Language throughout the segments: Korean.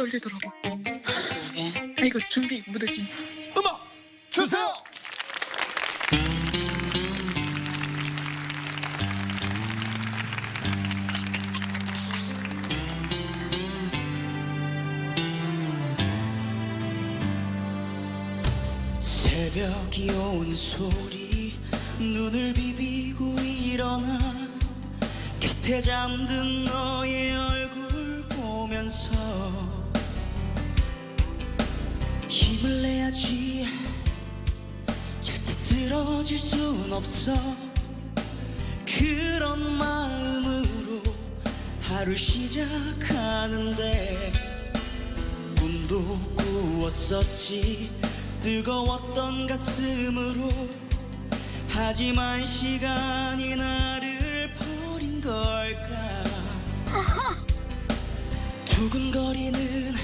떨리더라고. 그게 아, 이거 준비 무대 준비. 음악 주세요. 새벽이 온 소리 눈을 비비고 일어나 곁에 잠든 너의 얼굴 없어. 그런 마음으로 하루 시작하는데 꿈도 꾸었었지. 뜨거웠던 가슴으로 하지만 시간이 나를 버린 걸까? 두근거리는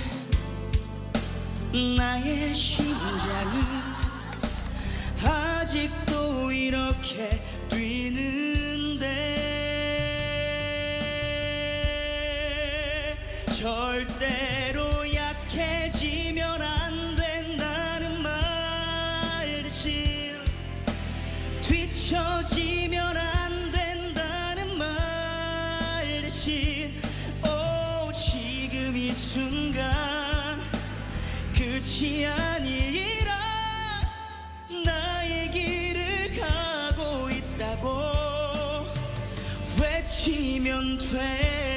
나의 심장은 아직도 뛰는데 절대 돼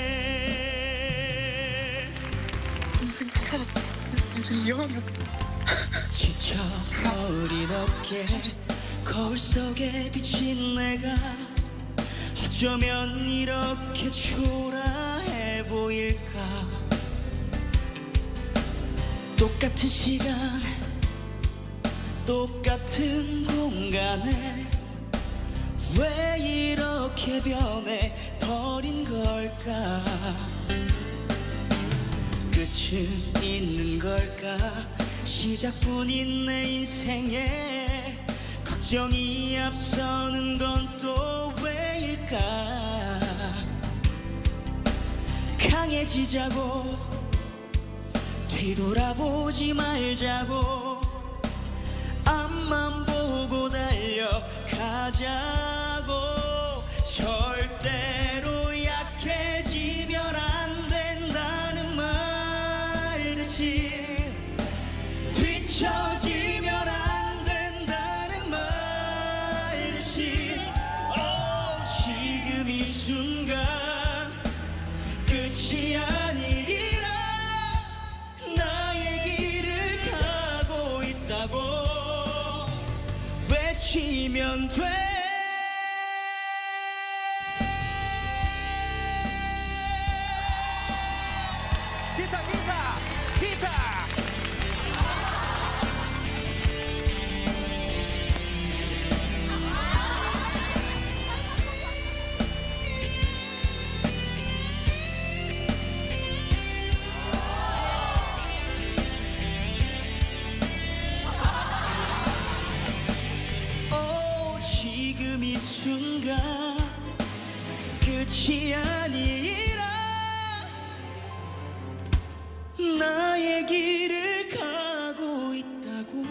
지쳐 어린 어깨 거울 속에 비친 내가 어쩌면 이렇게 초라해 보일까 똑같은 시간 똑같은 공간에 왜 이렇게 변해 버린 걸까? 끝은 있는 걸까? 시작뿐인 내 인생에 걱정이 앞서는 건 또 왜일까? 강해지자고 뒤돌아보지 말자고 앞만 보고 달려가자 외 지금 이 순간 끝이 아니라 나의 길을 가고 있다고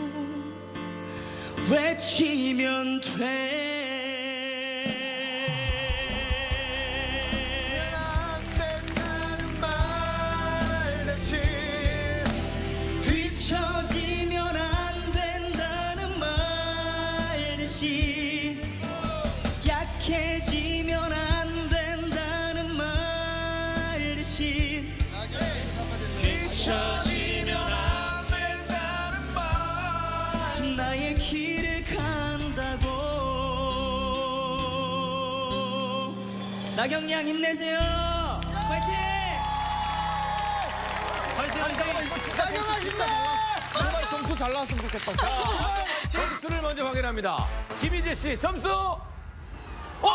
외치면 돼 나경양 힘내세요 화이팅 나경아 힘내 정말 점수 잘 나왔으면 좋겠다. 자, 점수를 먼저 확인합니다 김희재 씨 점수 오!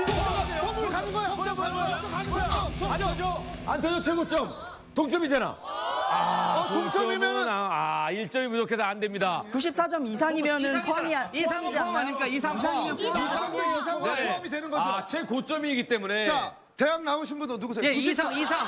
이거 선물 가는 거야. 뭐야 뭐야 뭐야 안 터져 안 터져 최고점 동점이잖아 어, 동점이면은 아, 아 1점이 부족해서 안 됩니다 94점 이상이면은 포함이 이상은 포함 아닙니까? 이상 포함. 이상대 이상과 네. 포함이 되는 거죠. 아 최고점이기 때문에 자, 대학 나오신 분도 누구세요? 예, 94. 이상, 이상.